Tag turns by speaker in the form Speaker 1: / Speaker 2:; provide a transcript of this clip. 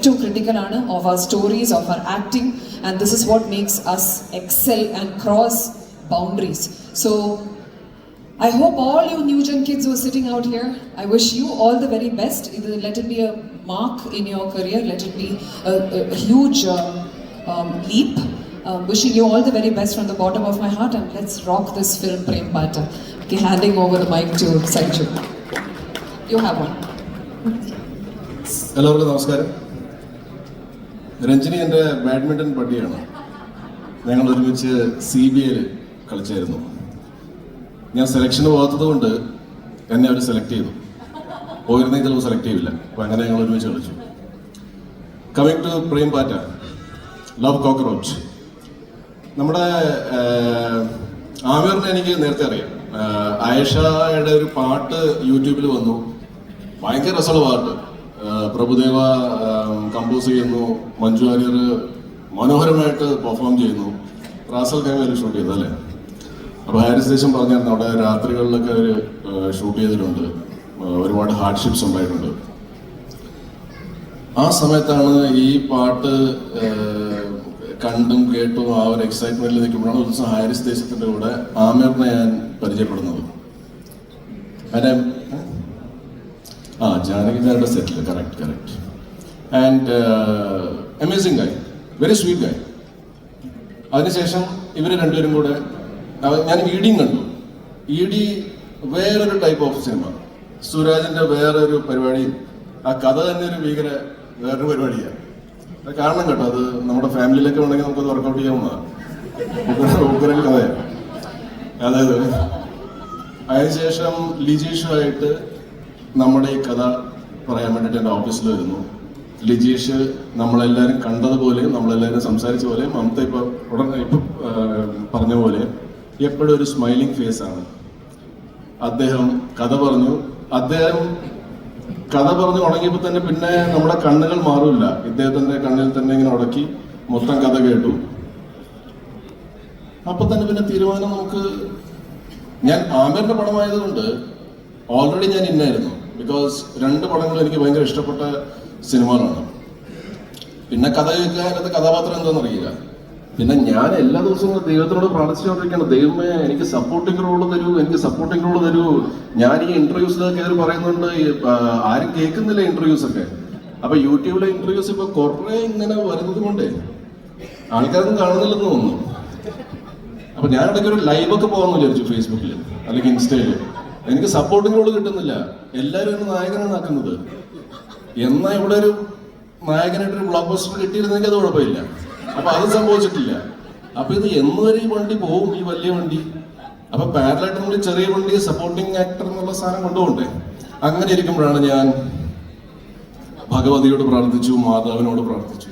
Speaker 1: ഏറ്റവും ക്രിട്ടിക്കലാണ് of our stories of our acting and this is what makes us excel and cross boundaries so I hope all you new gen kids who are sitting out here, I wish you all the very best. Either Let it be a mark in your career, let it be a, a, a huge um, um, leap. Um, wishing you all the very best from the bottom of my heart, and let's rock this film Prem Pata. Okay, handing over the mic to Sanju. You have one.
Speaker 2: എല്ലാവർക്കും നമസ്കാരം രഞ്ജിനി എന്റെ badminton പട്ടിയാണ്. ഞങ്ങൾ ഒരുമിച്ച് C B ഐയിൽ കളിച്ചായിരുന്നു. ഞാൻ സെലക്ഷന് പോകാത്തത് കൊണ്ട് എന്നെ അവർ സെലക്ട് ചെയ്തു. പോയിരുന്നെങ്കിൽ ചിലപ്പോൾ സെലക്ട് ചെയ്യില്ല അപ്പോൾ അങ്ങനെ ഞങ്ങൾ ഒരുമിച്ച് കളിച്ചു. കമ്മിങ് ടു പ്രേം പാറ്റ ലവ് കോക്രോച്ച് നമ്മുടെ ആമിറിനെ എനിക്ക് നേരത്തെ അറിയാം. ആയിഷയുടെ ഒരു പാട്ട് യൂട്യൂബിൽ വന്നു. ഭയങ്കര രസമുള്ള പാട്ട്. പ്രഭുദേവ കമ്പോസ് ചെയ്യുന്നു മഞ്ജു വാര്യർ മനോഹരമായിട്ട് പെർഫോം ചെയ്യുന്നു. റാസൽ കൈമേൽ ഷൂട്ട് ചെയ്തു അല്ലേ? അപ്പോൾ ഹാരിസ് ദേശം പറഞ്ഞായിരുന്നു അവിടെ രാത്രികളിലൊക്കെ അവർ ഷൂട്ട് ചെയ്തിട്ടുണ്ട്. ഒരുപാട് ഹാർഡ്ഷിപ്സ് ഉണ്ടായിട്ടുണ്ട്. ആ സമയത്താണ് ഈ പാട്ട് കണ്ടും കേട്ടും ആ ഒരു എക്സൈറ്റ്മെന്റിൽ നിൽക്കുമ്പോഴാണ് ഒരു ദിവസം ഹാരിസ് ദേശത്തിന്റെ കൂടെ ആമിറിനെ ഞാൻ പരിചയപ്പെടുന്നത്. അങ്ങനെ ആ ജാനകിമാരുടെ സെറ്റിൽ correct correct and amazing guy very sweet guy അതിനുശേഷം ഇവർ രണ്ടുപേരും കൂടെ ഞാൻ ഞാൻ ഡിയും കണ്ടു. ഈഡി വേറൊരു ടൈപ്പ് ഓഫ് സിനിമ സുരാജിന്റെ വേറൊരു പരിപാടി. ആ കഥ തന്നെ ഒരു ഭീകര വേറൊരു പരിപാടിയാണ്. അത് കാരണം കേട്ടോ അത് നമ്മുടെ ഫാമിലിയിലൊക്കെ വേണമെങ്കിൽ നമുക്കത് വർക്കൗട്ട് ചെയ്യാവുന്നതാണ്. കഥയാണ്. അതായത് അതിനുശേഷം ലിജീഷുമായിട്ട് നമ്മുടെ ഈ കഥ പറയാൻ വേണ്ടിയിട്ട് എന്റെ ഓഫീസിൽ വരുന്നു. ലിജീഷ് നമ്മളെല്ലാവരും കണ്ടതുപോലെ നമ്മളെല്ലാവരും സംസാരിച്ച പോലെ മമത ഇപ്പൊ ഉടനെ ഇപ്പൊ പറഞ്ഞ പോലെ എപ്പോഴും ഒരു സ്മൈലിംഗ് ഫേസ് ആണ്. അദ്ദേഹം കഥ പറഞ്ഞു. അദ്ദേഹം കഥ പറഞ്ഞു ഉണങ്ങിയപ്പോൾ തന്നെ പിന്നെ നമ്മുടെ കണ്ണുകൾ മാറില്ല. ഇദ്ദേഹത്തിന്റെ കണ്ണിൽ തന്നെ ഇങ്ങനെ ഉടക്കി മൊത്തം കഥ കേട്ടു. അപ്പൊ തന്നെ പിന്നെ തീരുമാനം നമുക്ക് ഞാൻ ആമിറിന്റെ പടമായതുകൊണ്ട് ഓൾറെഡി ഞാൻ ഇന്നായിരുന്നു. ബിക്കോസ് രണ്ട് പടങ്ങൾ എനിക്ക് ഭയങ്കര ഇഷ്ടപ്പെട്ട സിനിമകളാണ്. പിന്നെ കഥ കേൾക്കാനത്തെ കഥാപാത്രം എന്താണെന്ന് അറിയില്ല. പിന്നെ ഞാൻ എല്ലാ ദിവസവും ദൈവത്തിനോട് പ്രാർത്ഥിച്ചുകൊണ്ടിരിക്കുകയാണ്. ദൈവമേ എനിക്ക് സപ്പോർട്ടിംഗ് റോൾ തരൂ എനിക്ക് സപ്പോർട്ടിംഗ് റോൾ തരൂ. ഞാൻ ഈ ഇന്റർവ്യൂസിലൊക്കെ കയറി പറയുന്നുണ്ട് ആരും കേൾക്കുന്നില്ല ഇന്റർവ്യൂസ് ഒക്കെ. അപ്പൊ യൂട്യൂബിലെ ഇന്റർവ്യൂസ് ഇപ്പൊ കുറെ ഇങ്ങനെ വരുന്നത് കൊണ്ടേ ആൾക്കാരൊന്നും കാണുന്നില്ലെന്ന് തോന്നുന്നു. അപ്പൊ ഞാൻ ഇടയ്ക്ക് ഒരു ലൈവ് ഒക്കെ പോകാന്ന് വിചാരിച്ചു ഫേസ്ബുക്കിൽ അല്ലെങ്കിൽ ഇൻസ്റ്റയിൽ എനിക്ക് സപ്പോർട്ടിംഗ് റോൾ കിട്ടുന്നില്ല. എല്ലാവരും എന്നെ നായകനാണ് ആക്കുന്നത് എന്നാ ഇവിടെ ഒരു നായകനായിട്ട് ഒരു ബ്ലോക്ക് ബസ്റ്റർ കിട്ടിയിരുന്നെങ്കിൽ അത് കുഴപ്പമില്ല. അപ്പൊ അത് സംഭവിച്ചിട്ടില്ല. അപ്പൊ ഇത് എന്ന് വരെ ഈ വണ്ടി പോവും ഈ വലിയ വണ്ടി? അപ്പൊ പാരലായിട്ട് നമ്മൾ ചെറിയ വണ്ടി സപ്പോർട്ടിംഗ് ആക്ടർ എന്നുള്ള സാധനം കൊണ്ടുപോകണ്ടേ? അങ്ങനെ ഇരിക്കുമ്പോഴാണ് ഞാൻ ഭഗവതിയോട് പ്രാർത്ഥിച്ചു മാതാവിനോട് പ്രാർത്ഥിച്ചു.